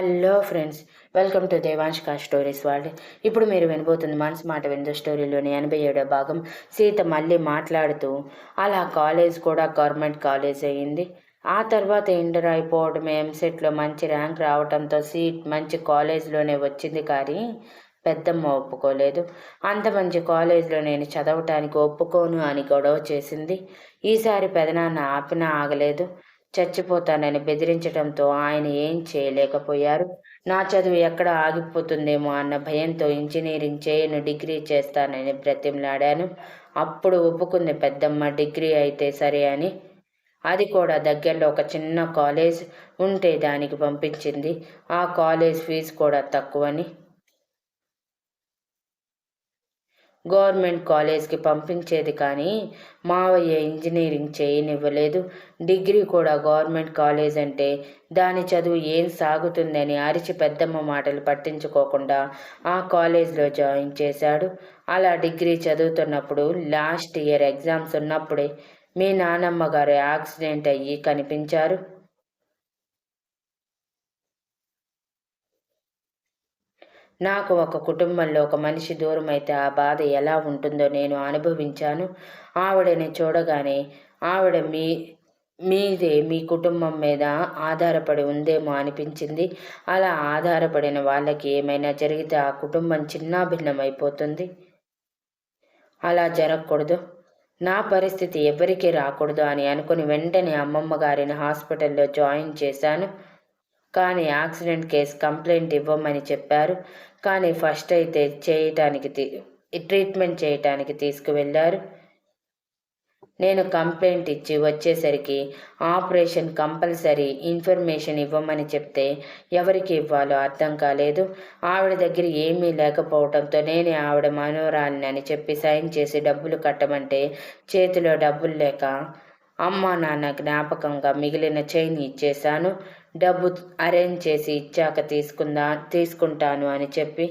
Hello friends welcome to Devanshika stories world ఇప్పుడు మీరు వినబోతుంది మనసు మాట విందు స్టోరీలోని ఎనభై ఏడో భాగం. సీత మళ్ళీ మాట్లాడుతూ అలా కాలేజ్ కూడా గవర్నమెంట్ కాలేజ్ అయింది. ఆ తర్వాత ఇంటర్ అయిపోవడం ఎంసెట్లో మంచి ర్యాంక్ రావడంతో సీట్ మంచి కాలేజ్లోనే వచ్చింది కానీ పెద్దమ్మ ఒప్పుకోలేదు. అంత మంచి కాలేజీలో నేను చదవటానికి ఒప్పుకోను అని గొడవ చేసింది. ఈసారి పెదనాన్న ఆపినా ఆగలేదు. చచ్చిపోతానని బెదిరించడంతో ఆయన ఏం చేయలేకపోయారు. నా చదువు ఎక్కడ ఆగిపోతుందేమో అన్న భయంతో ఇంజనీరింగ్ చేయను డిగ్రీ చేస్తానని బ్రతిమలాడాను. అప్పుడు ఒప్పుకుంది పెద్దమ్మ డిగ్రీ అయితే సరే అని. అది కూడా దగ్గరలో ఒక చిన్న కాలేజ్ ఉంటే దానికి పంపించింది. ఆ కాలేజ్ ఫీజు కూడా తక్కువని. గవర్నమెంట్ కాలేజ్కి పంపించేది కానీ మావయ్య ఇంజనీరింగ్ చేయనివ్వలేదు. డిగ్రీ కూడా గవర్నమెంట్ కాలేజ్ అంటే దాని చదువు ఏం సాగుతుందని అరిచి పెద్దమ్మ మాటలు పట్టించుకోకుండా ఆ కాలేజ్లో జాయిన్ చేశాడు. అలా డిగ్రీ చదువుతున్నప్పుడు లాస్ట్ ఇయర్ ఎగ్జామ్స్ ఉన్నప్పుడే మీ నానమ్మ గారు యాక్సిడెంట్ అయ్యి కనిపించారు. నాకు ఒక కుటుంబంలో ఒక మనిషి దూరం అయితే ఆ బాధ ఎలా ఉంటుందో నేను అనుభవించాను. ఆవిడని చూడగానే ఆవిడ మీ మీదే మీ కుటుంబం మీద ఆధారపడి ఉందేమో అనిపించింది. అలా ఆధారపడిన వాళ్ళకి ఏమైనా జరిగితే ఆ కుటుంబం చిన్నాభిన్నమైపోతుంది. అలా జరగకూడదు. నా పరిస్థితి ఎవరికీ రాకూడదు అని అనుకుని వెంటనే అమ్మమ్మ గారిని హాస్పిటల్లో జాయిన్ చేశాను. కానీ యాక్సిడెంట్ కేసు కంప్లైంట్ ఇవ్వమని చెప్పారు. కానీ ఫస్ట్ అయితే చేయటానికి ట్రీట్మెంట్ చేయటానికి తీసుకువెళ్ళారు. నేను కంప్లైంట్ ఇచ్చి వచ్చేసరికి ఆపరేషన్ కంపల్సరీ ఇన్ఫర్మేషన్ ఇవ్వమని చెప్తే ఎవరికి ఇవ్వాలో అర్థం కాలేదు. ఆవిడ దగ్గర ఏమీ లేకపోవడంతో నేనే ఆవిడ మనోరాలిని అని చెప్పి సైన్ చేసి డబ్బులు కట్టమంటే చేతిలో డబ్బులు లేక అమ్మ నాన్న జ్ఞాపకంగా మిగిలిన చైన్ ఇచ్చేశాను. డబ్బు అరేంజ్ చేసి ఇచ్చాక తీసుకుందా తీసుకుంటాను అని చెప్పి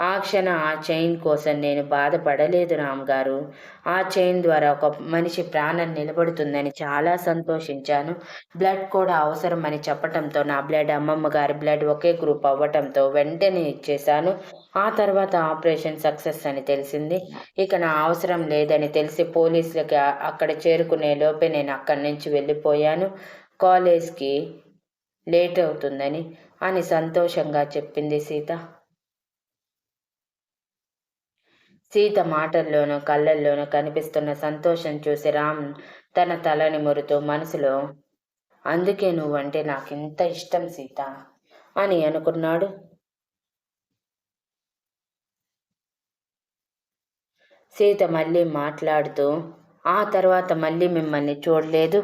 ఆ క్షణ ఆ చైన్ కోసం నేను బాధపడలేదు రామ్గారు. ఆ చైన్ ద్వారా ఒక మనిషి ప్రాణం నిలబడుతుందని చాలా సంతోషించాను. బ్లడ్ కూడా అవసరమని చెప్పటంతో నా బ్లడ్ అమ్మమ్మ గారి బ్లడ్ ఒకే గ్రూప్ అవ్వటంతో వెంటనే ఇచ్చేశాను. ఆ తర్వాత ఆపరేషన్ సక్సెస్ అని తెలిసింది. ఇక నా అవసరం లేదని తెలిసి పోలీసులకి అక్కడ చేరుకునే లోపే నేను అక్కడి నుంచి వెళ్ళిపోయాను. కాలేజ్కి లేట్ అవుతుందని అని సంతోషంగా చెప్పింది సీత. సీత మాటల్లోనూ కళ్ళల్లోనూ కనిపిస్తున్న సంతోషం చూసి రామ్ తన తలని మురుతూ మనసులో అందుకే నువ్వంటే నాకింత ఇష్టం సీత అని అనుకున్నాడు. సీత మళ్ళీ మాట్లాడుతూ ఆ తర్వాత మళ్ళీ మిమ్మల్ని చూడలేదు.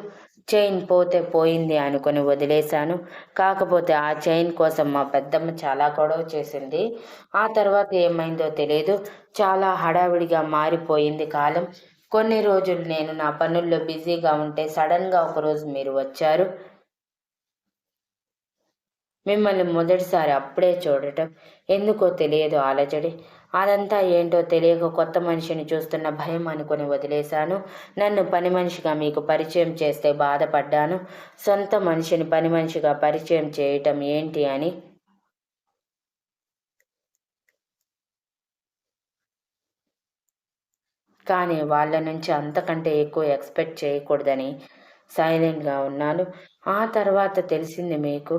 చైన్ పోతే పోయింది అనుకుని వదిలేశాను. కాకపోతే ఆ చైన్ కోసం మా పెద్దమ్మ చాలా గొడవ చేసింది. ఆ తర్వాత ఏమైందో తెలియదు చాలా హడావిడిగా మారిపోయింది కాలం. కొన్ని రోజులు నేను నా పనుల్లో బిజీగా ఉంటే సడన్గా ఒకరోజు మీరు వచ్చారు. మిమ్మల్ని మొదటిసారి అప్పుడే చూడటం. ఎందుకో తెలియదు ఆలజడి అదంతా ఏంటో తెలియక కొత్త మనిషిని చూస్తున్న భయం అనుకుని వదిలేశాను. నన్ను పని మనిషిగా మీకు పరిచయం చేస్తే బాధపడ్డాను. సొంత మనిషిని పని మనిషిగా పరిచయం చేయటం ఏంటి అని? కానీ వాళ్ళ నుంచి అంతకంటే ఎక్కువ ఎక్స్పెక్ట్ చేయకూడదని సైలెంట్గా ఉన్నాను. ఆ తర్వాత తెలిసింది మీకు.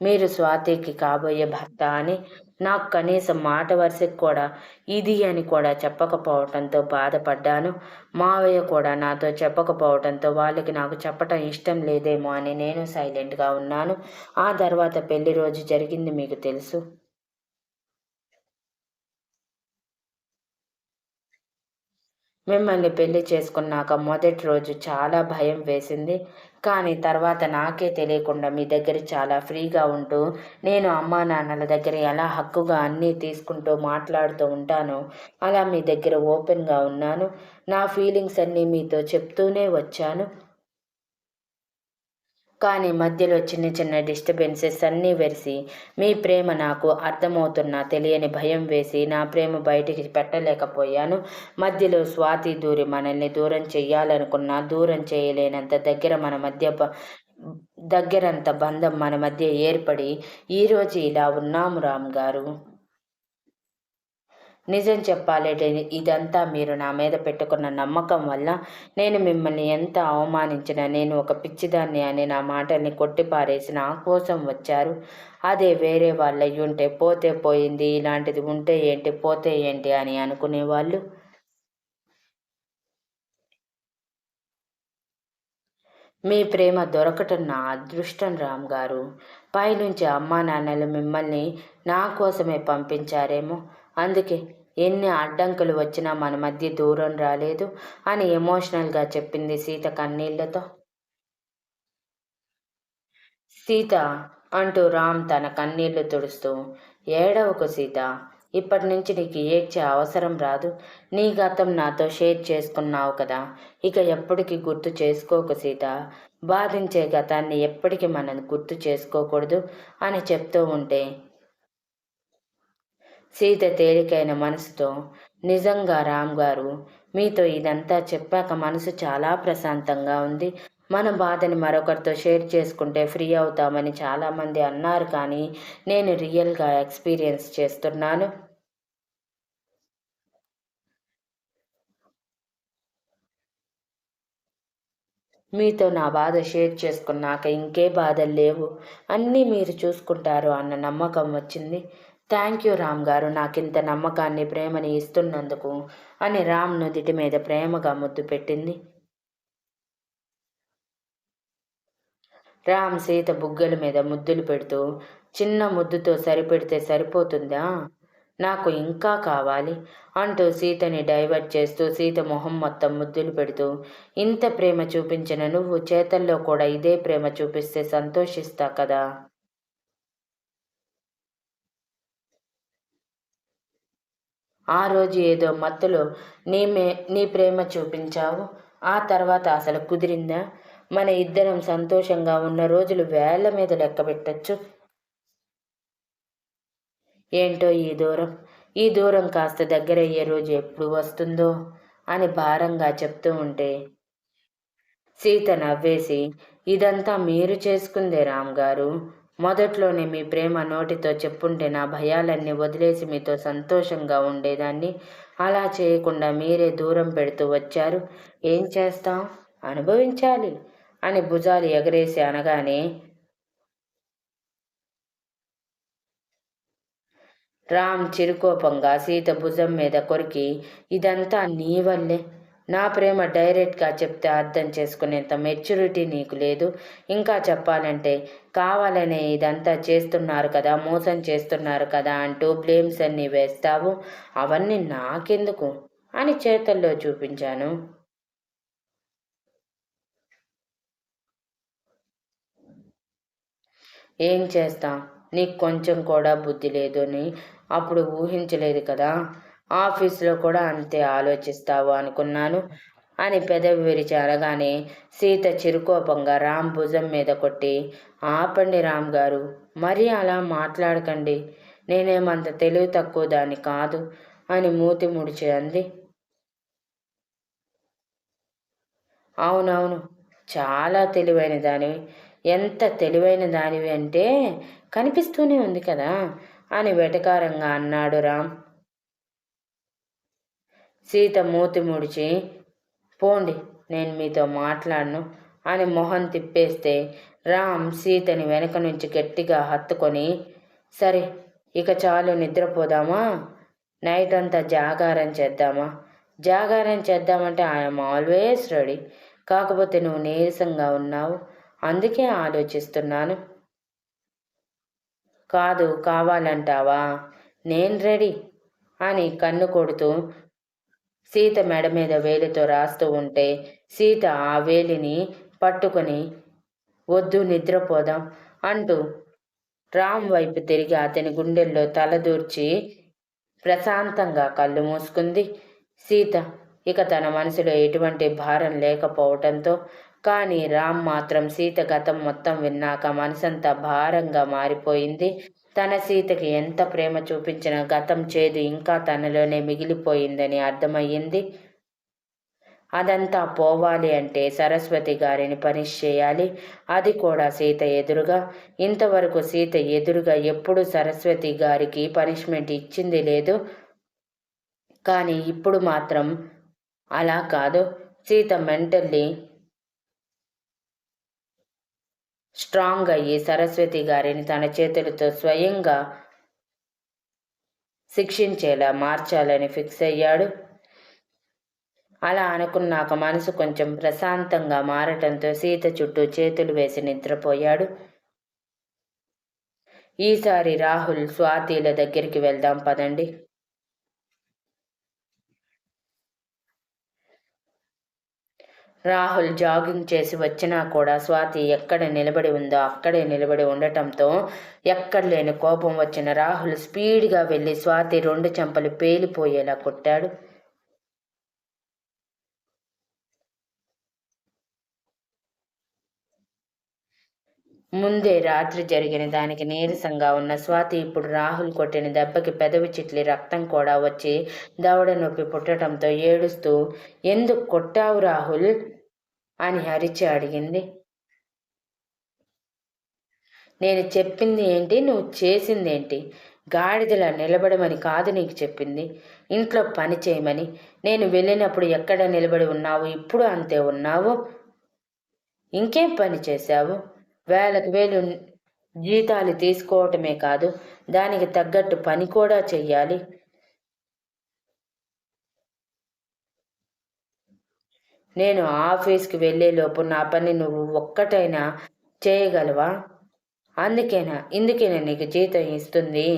మీరు స్వాతికి కాబోయే భర్త అని నాకు కనీసం మాట వరుసకి కూడా ఇది అని కూడా చెప్పకపోవటంతో బాధపడ్డాను. మావయ్య కూడా నాతో చెప్పకపోవటంతో వాళ్ళకి నాకు చెప్పటం ఇష్టం లేదేమో అని నేను సైలెంట్గా ఉన్నాను. ఆ తర్వాత పెళ్ళి రోజు జరిగింది మీకు తెలుసు. మిమ్మల్ని పెళ్ళి చేసుకున్నాక మొదటి రోజు చాలా భయం వేసింది. కానీ తర్వాత నాకే తెలియకుండా మీ దగ్గర చాలా ఫ్రీగా ఉంటూ నేను అమ్మా నాన్నల దగ్గర ఎలా హక్కుగా అన్నీ తీసుకుంటూ మాట్లాడుతూ ఉంటానో అలా మీ దగ్గర ఓపెన్గా ఉన్నాను. నా ఫీలింగ్స్ అన్నీ మీతో చెప్తూనే వచ్చాను. కానీ మధ్యలో చిన్న చిన్న డిస్టర్బెన్సెస్ అన్నీ వెరిసి మీ ప్రేమ నాకు అర్థమవుతున్నా తెలియని భయం వేసి నా ప్రేమ బయటికి పెట్టలేకపోయాను. మధ్యలో స్వాతి దూరి మనల్ని దూరం చేయాలనుకున్నా దూరం చేయలేనంత దగ్గర మన మధ్య దగ్గరంత బంధం మన మధ్య ఏర్పడి ఈరోజు ఇలా ఉన్నాము రామ్ గారు. నిజం చెప్పాలంటే ఇదంతా మీరు నా మీద పెట్టుకున్న నమ్మకం వల్ల నేను మిమ్మల్ని ఎంత అవమానించినా నేను ఒక పిచ్చిదాన్ని అని నా మాటల్ని కొట్టిపారేసి నా కోసం వచ్చారు. అదే వేరే వాళ్ళు ఉంటే పోతే పోయింది ఇలాంటిది ఉంటే ఏంటి పోతే ఏంటి అని అనుకునేవాళ్ళు. మీ ప్రేమ దొరకటం నా అదృష్టం రామ్ గారు. పైనుంచి అమ్మా నాన్నలు మిమ్మల్ని నా కోసమే పంపించారేమో. అందుకే ఎన్ని అడ్డంకులు వచ్చినా మన మధ్య దూరం రాలేదు అని ఎమోషనల్గా చెప్పింది సీత కన్నీళ్ళతో. సీత అంటూ రామ్ తన కన్నీళ్ళు తుడుస్తూ ఏడవకు సీత ఇప్పటి నుంచి నీకు ఏడ్చే అవసరం రాదు. నీ గతం నాతో షేర్ చేసుకున్నావు కదా ఇక ఎప్పటికీ గుర్తు చేసుకోకు సీత. బాధించే గతాన్ని ఎప్పటికీ మనం గుర్తు చేసుకోకూడదు అని చెప్తూ ఉంటే సీత తేలికైన మనసుతో నిజంగా రామ్ గారు మీతో ఇదంతా చెప్పాక మనసు చాలా ప్రశాంతంగా ఉంది. మన బాధని మరొకరితో షేర్ చేసుకుంటే ఫ్రీ అవుతామని చాలామంది అన్నారు కానీ నేను రియల్గా ఎక్స్పీరియన్స్ చేస్తున్నాను. మీతో నా బాధ షేర్ చేసుకున్నాక ఇంకే బాధలు లేవు. అన్నీ మీరు చూసుకుంటారు అన్న నమ్మకం వచ్చింది. థ్యాంక్ యూ రామ్ గారు నాకింత నమ్మకాన్ని ప్రేమని ఇస్తున్నందుకు అని రామ్ నుదిటి మీద ప్రేమగా ముద్దు పెట్టింది. రామ్ సీత బుగ్గల మీద ముద్దులు పెడుతూ చిన్న ముద్దుతో సరిపెడితే సరిపోతుందా? నాకు ఇంకా కావాలి అంటూ సీతని డైవర్ట్ చేస్తూ సీత మొహం మొత్తం ముద్దులు పెడుతూ ఇంత ప్రేమ చూపించిన నువ్వు చేతల్లో కూడా ఇదే ప్రేమ చూపిస్తే సంతోషిస్తా కదా? ఆ రోజు ఏదో మత్తులో నీ మే నీ ప్రేమ చూపించావు. ఆ తర్వాత అసలు కుదిరిందా? మన ఇద్దరం సంతోషంగా ఉన్న రోజులు వేళ్ళ మీద లెక్క పెట్టచ్చు. ఏంటో ఈ దూరం? ఈ దూరం కాస్త దగ్గరయ్యే రోజు ఎప్పుడు వస్తుందో? అని భారంగా చెప్తూ ఉంటే సీత నవ్వేసి ఇదంతా మీరు చేసుకుందే రామ్ గారు. మొదట్లోనే మీ ప్రేమ నోటితో చెప్పుంటే నా భయాలన్నీ వదిలేసి మీతో సంతోషంగా ఉండేదాన్ని. అలా చేయకుండా మీరే దూరం పెడుతూ వచ్చారు. ఏం చేస్తాం? అనుభవించాలి అని భుజాలు ఎగరేసి అనగానే రామ్ చిరుకోపంగా సీత భుజం మీద కొరికి ఇదంతా నీ వల్లే. నా ప్రేమ డైరెక్ట్గా చెప్తే అర్థం చేసుకునేంత మెచ్యూరిటీ నీకు లేదు. ఇంకా చెప్పాలంటే కావాలనే ఇదంతా చేస్తున్నారు కదా మోసం చేస్తున్నారు కదా అంటూ బ్లేమ్స్ అన్నీ వేస్తావు. అవన్నీ నాకెందుకు? అని చేతల్లో చూపించాను. ఏం చేస్తాం? నీకు కొంచెం కూడా బుద్ధి లేదు అని అప్పుడు ఊహించలేదు కదా. ఆఫీస్లో కూడా అంతే ఆలోచిస్తావు అనుకున్నాను అని పెదవి విరిచి అనగానే సీత చిరుకోపంగా రామ్ భుజం మీద కొట్టి ఆపండి రామ్ గారు మరీ అలా మాట్లాడకండి. నేనేమంత తెలివి తక్కువ దాన్ని కాదు అని మూతి ముడిచి అంది. అవునవును చాలా తెలివైన దానివి ఎంత తెలివైన దానివి అంటే కనిపిస్తూనే ఉంది కదా అని వెటకారంగా అన్నాడు రామ్. సీత మూతి ముడిచి పోండి నేను మీతో మాట్లాడను అని మొహం తిప్పేస్తే రామ్ సీతని వెనక నుంచి గట్టిగా హత్తుకొని సరే ఇక చాలు నిద్రపోదామా? నైట్ అంతా జాగారం చేద్దామా? జాగారం చేద్దామంటే ఐఎమ్ ఆల్వేస్ రెడీ కాకపోతే నువ్వు నీరసంగా ఉన్నావు. అందుకే ఆలోచిస్తున్నాను. కాదు కావాలంటావా? నేను రెడీ అని కన్ను కొడుతూ సీత మెడ మీద వేలితో రాస్తూ ఉంటే సీత ఆ వేలిని పట్టుకొని వద్దు నిద్రపోదాం అంటూ రామ్ వైపు తిరిగి అతని గుండెల్లో తలదూర్చి ప్రశాంతంగా కళ్ళు మూసుకుంది. సీత ఇక తన మనసులో ఎటువంటి భారం లేకపోవటంతో కానీ రామ్ మాత్రం సీత గతం మొత్తం విన్నాక మనసంతా భారంగా మారిపోయింది. తన సీతకి ఎంత ప్రేమ చూపించినా గతం చేదు ఇంకా తనలోనే మిగిలిపోయిందని అర్థమయ్యింది. అదంతా పోవాలి అంటే సరస్వతి గారిని పనిష్ చేయాలి. అది కూడా సీత ఎదురుగా. ఇంతవరకు సీత ఎదురుగా ఎప్పుడు సరస్వతి గారికి పనిష్మెంట్ ఇచ్చింది లేదు. కానీ ఇప్పుడు మాత్రం అలా కాదు. సీత మెంటల్లీ స్ట్రాంగ్ అయ్యి సరస్వతి గారిని తన చేతులతో స్వయంగా శిక్షించేలా మార్చాలని ఫిక్స్ అయ్యాడు. అలా అనుకున్నాక మనసు కొంచెం ప్రశాంతంగా మారటంతో సీత చుట్టూ చేతులు వేసి నిద్రపోయాడు. ఈసారి రాహుల్ స్వాతిల దగ్గరికి వెళ్దాం పదండి. రాహుల్ జాగింగ్ చేసి వచ్చినా కూడా స్వాతి ఎక్కడ నిలబడి ఉందో అక్కడే నిలబడి ఉండటంతో ఎక్కడ లేని కోపం వచ్చిన రాహుల్ స్పీడ్గా వెళ్ళి స్వాతి రెండు చెంపలు పేలిపోయేలా కొట్టాడు. ముందే రాత్రి జరిగిన దానికి నీరసంగా ఉన్న స్వాతి ఇప్పుడు రాహుల్ కొట్టిన దెబ్బకి పెదవి చిట్లి రక్తం కూడా వచ్చి దవడ నొప్పి పుట్టడంతో ఏడుస్తూ ఎందుకు కొట్టావు రాహుల్? అని హరిచి అడిగింది. నేను చెప్పింది ఏంటి? నువ్వు చేసింది ఏంటి? గాడిదలా నిలబడమని కాదు నీకు చెప్పింది. ఇంట్లో పని చేయమని. నేను వెళ్ళినప్పుడు ఎక్కడ నిలబడి ఉన్నావు? ఇప్పుడు అంతే ఉన్నావు? ఇంకేం పని చేశావు? వేలకు వేలు జీతాలు తీసుకోవటమే కాదు. దానికి తగ్గట్టు పని కూడా చెయ్యాలి. నేను ఆఫీస్కి వెళ్ళేలోపు నా పని నువ్వు ఒక్కటైనా చేయగలవా? అందుకేనా? ఇందుకేనా నీకు జీతం ఇస్తుంది?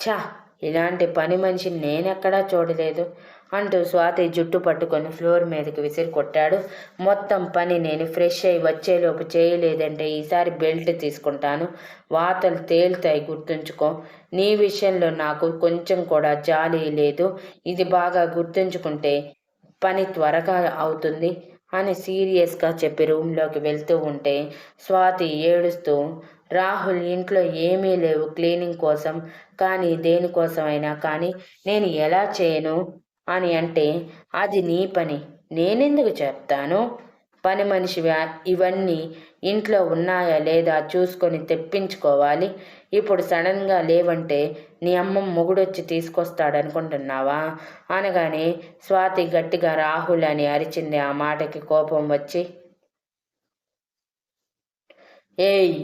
ఛా! ఇలాంటి పని మనిషిని నేనెక్కడా చూడలేదు అంటూ స్వాతి జుట్టు పట్టుకొని ఫ్లోర్ మీదకి విసిరి కొట్టాడు. మొత్తం పని నేను ఫ్రెష్ అయి వచ్చేలోపు చేయలేదంటే ఈసారి బెల్ట్ తీసుకుంటాను. వాతలు తేలుతాయి గుర్తుంచుకో. నీ విషయంలో నాకు కొంచెం కూడా జాలి లేదు. ఇది బాగా గుర్తుంచుకుంటే పని త్వరగా అవుతుంది అని సీరియస్గా చెప్పి రూమ్లోకి వెళ్తూ ఉంటే స్వాతి ఏడుస్తూ రాహుల్ ఇంట్లో ఏమీ లేవు క్లీనింగ్ కోసం కానీ దేనికోసమైనా కానీ నేను ఎలా చేయను? అని అంటే అది నీ పని. నేనెందుకు చెప్తాను? పని మనిషి ఇవన్నీ ఇంట్లో ఉన్నాయా లేదా చూసుకొని తెప్పించుకోవాలి. ఇప్పుడు సడన్గా లేవంటే నీ అమ్మ మొగుడొచ్చి తీసుకొస్తాడనుకుంటున్నావా అనగానే స్వాతి గట్టిగా రాహుల్ అని అరిచింది ఆ మాటకి కోపం వచ్చి. ఏయ్!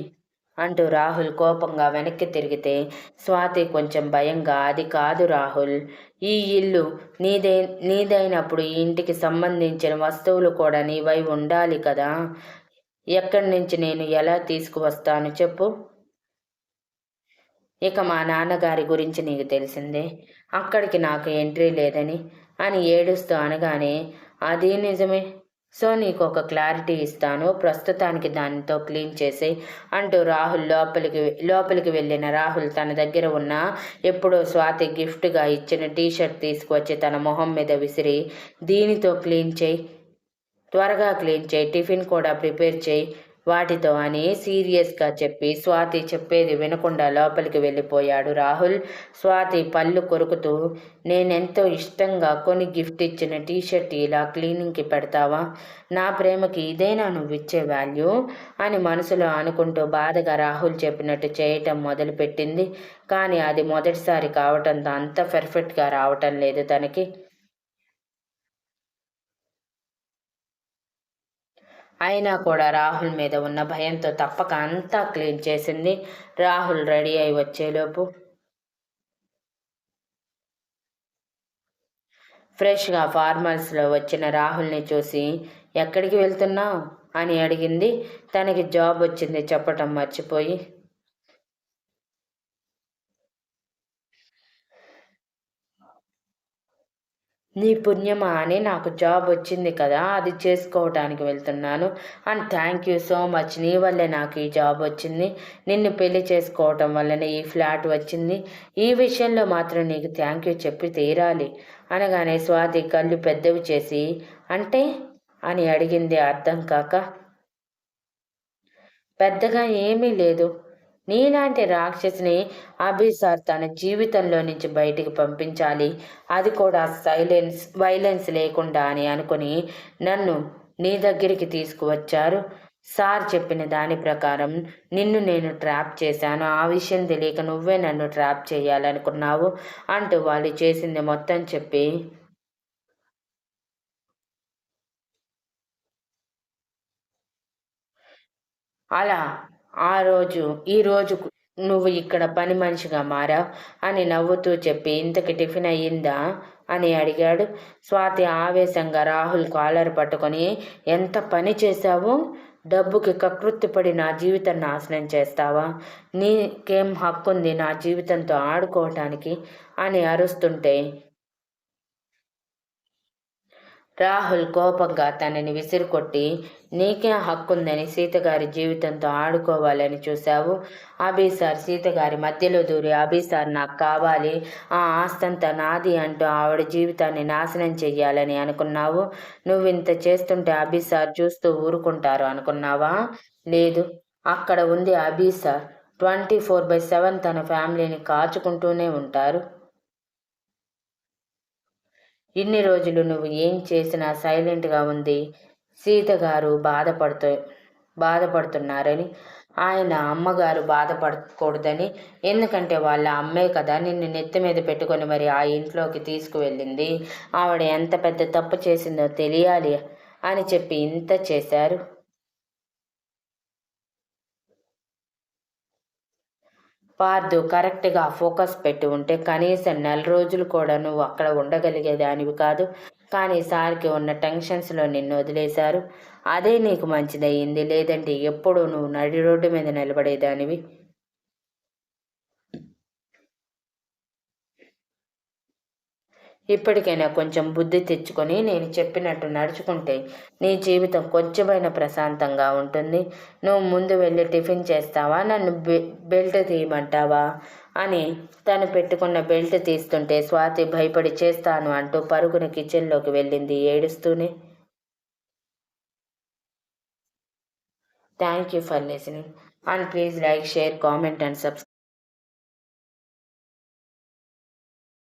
అంటూ రాహుల్ కోపంగా వెనక్కి తిరిగితే స్వాతి కొంచెం భయంగా అది కాదు రాహుల్. ఈ ఇల్లు నీదే నీదైనప్పుడు ఈ ఇంటికి సంబంధించిన వస్తువులు కూడా నీవై ఉండాలి కదా? ఎక్కడి నుంచి నేను ఎలా తీసుకువస్తాను చెప్పు. ఇక మా నాన్నగారి గురించి నీకు తెలిసిందే. అక్కడికి నాకు ఎంట్రీ లేదని అని ఏడుస్తూ అనగానే అది నిజమే. సో నీకు ఒక క్లారిటీ ఇస్తాను. ప్రస్తుతానికి దానితో క్లీన్ చేసి అంటూ రాహుల్ లోపలికి లోపలికి వెళ్ళిన రాహుల్ తన దగ్గర ఉన్న ఎప్పుడో స్వాతి గిఫ్ట్గా ఇచ్చిన టీషర్ట్ తీసుకువచ్చి తన మొహం మీద విసిరి దీనితో క్లీన్ చేయి. త్వరగా క్లీన్ చేయి. టిఫిన్ కూడా ప్రిపేర్ చేయి. వాటితో అని సీరియస్గా చెప్పి స్వాతి చెప్పేది వినకుండా లోపలికి వెళ్ళిపోయాడు. రాహుల్ స్వాతి పళ్ళు కొరుకుతూ నేనెంతో ఇష్టంగా కొని గిఫ్ట్ ఇచ్చిన టీషర్ట్ ఇలా క్లీనింగ్కి పెడతావా? నా ప్రేమకి ఇదేనా నువ్వు ఇచ్చే వాల్యూ? అని మనసులో అనుకుంటూ బాధగా రాహుల్ చెప్పినట్టు చేయటం మొదలుపెట్టింది. కానీ అది మొదటిసారి కావటంతో అంత పర్ఫెక్ట్గా రావటం లేదు తనకి. అయినా కూడా రాహుల్ మీద ఉన్న భయంతో తప్పక అంతా క్లీన్ చేసింది. రాహుల్ రెడీ అయి వచ్చేలోపు ఫ్రెష్గా ఫార్మల్స్లో వచ్చిన రాహుల్ని చూసి ఎక్కడికి వెళ్తున్నావు? అని అడిగింది. తనకి జాబ్ వచ్చింది చెప్పటం మర్చిపోయి నీ పుణ్యమా అని నాకు జాబ్ వచ్చింది కదా అది చేసుకోవటానికి వెళ్తున్నాను. And thank you so much. నీ వల్లే నాకు ఈ జాబ్ వచ్చింది. నిన్ను పెళ్ళి చేసుకోవటం వల్లనే ఈ ఫ్లాట్ వచ్చింది. ఈ విషయంలో మాత్రం నీకు థ్యాంక్ యూ చెప్పి తీరాలి. అనగానే స్వాతి కళ్ళు పెద్దవి చేసి అంటే? అని అడిగింది అర్థం కాక. పెద్దగా ఏమీ లేదు. నీలాంటి రాక్షసిని అభిసార్ తన జీవితంలో నుంచి బయటికి పంపించాలి. అది కూడా సైలెన్స్ వైలెన్స్ లేకుండా అని అనుకుని నన్ను నీ దగ్గరికి తీసుకువచ్చారు. సార్ చెప్పిన దాని ప్రకారం నిన్ను నేను ట్రాప్ చేశాను. ఆ విషయం తెలియక నువ్వే నన్ను ట్రాప్ చేయాలనుకున్నావు అంటూ వాళ్ళు చేసింది మొత్తం చెప్పి అలా ఆ రోజు ఈ రోజు నువ్వు ఇక్కడ పని మనిషిగా మారావు అని నవ్వుతూ చెప్పి ఇంతకి టిఫిన్ అయ్యిందా? అని అడిగాడు. స్వాతి ఆవేశంగా రాహుల్ కాలర్ పట్టుకొని ఎంత పని చేశావు? డబ్బుకి కకృత్తిపడి నా జీవితం నాశనం చేస్తావా? నీకేం హక్కుంది నా జీవితంతో ఆడుకోవటానికి? అని అరుస్తుంటే రాహుల్ కోపంగా తనని విసిరుకొట్టి నీకే హక్కుందని సీతగారి జీవితంతో ఆడుకోవాలని చూశావు. అభిసార్ సీతగారి మధ్యలో దూరి అభిసార్ నాకు కావాలి. ఆ ఆస్తంతా నాది అంటూ ఆవిడ జీవితాన్ని నాశనం చెయ్యాలని అనుకున్నావు. నువ్వు ఇంత చేస్తుంటే అభిసార్ చూస్తూ ఊరుకుంటారు అనుకున్నావా? లేదు. అక్కడ ఉంది Abhisar twenty four by seven తన ఫ్యామిలీని కాచుకుంటూనే ఉంటారు. ఇన్ని రోజులు నువ్వు ఏం చేసినా సైలెంట్గా ఉంది. సీత గారు బాధపడుతూ బాధపడుతున్నారని ఆయన అమ్మగారు బాధపడకూడదని ఎందుకంటే వాళ్ళ అమ్మే కదా నిన్ను నెత్తి మీద పెట్టుకొని మరి ఆ ఇంట్లోకి తీసుకువెళ్ళింది. ఆవిడ ఎంత పెద్ద తప్పు చేసిందో తెలియాలి అని చెప్పి ఇంత చేశారు. పార్దు కరెక్ట్గా ఫోకస్ పెట్టి ఉంటే కనీసం నెల రోజులు కూడా నువ్వు అక్కడ ఉండగలిగేదానివి కాదు. కానీ సార్కి ఉన్న టెన్షన్స్లో నిన్ను వదిలేశారు. అదే నీకు మంచిదయ్యింది. లేదంటే ఎప్పుడూ నువ్వు నడి రోడ్డు మీద నిలబడేదానివి. ఇప్పటికైనా కొంచెం బుద్ధి తెచ్చుకొని నేను చెప్పినట్టు నడుచుకుంటే నీ జీవితం కొంచెమైనా ప్రశాంతంగా ఉంటుంది. నువ్వు ముందు వెళ్ళి టిఫిన్ చేస్తావా? నన్ను బెల్ట్ తీయమంటావా? అని తను పెట్టుకున్న బెల్ట్ తీస్తుంటే స్వాతి భయపడి చేస్తాను అంటూ పరుగున కిచెన్లోకి వెళ్ళింది ఏడుస్తూనే. Thank you for listening. And please like share comment and subscribe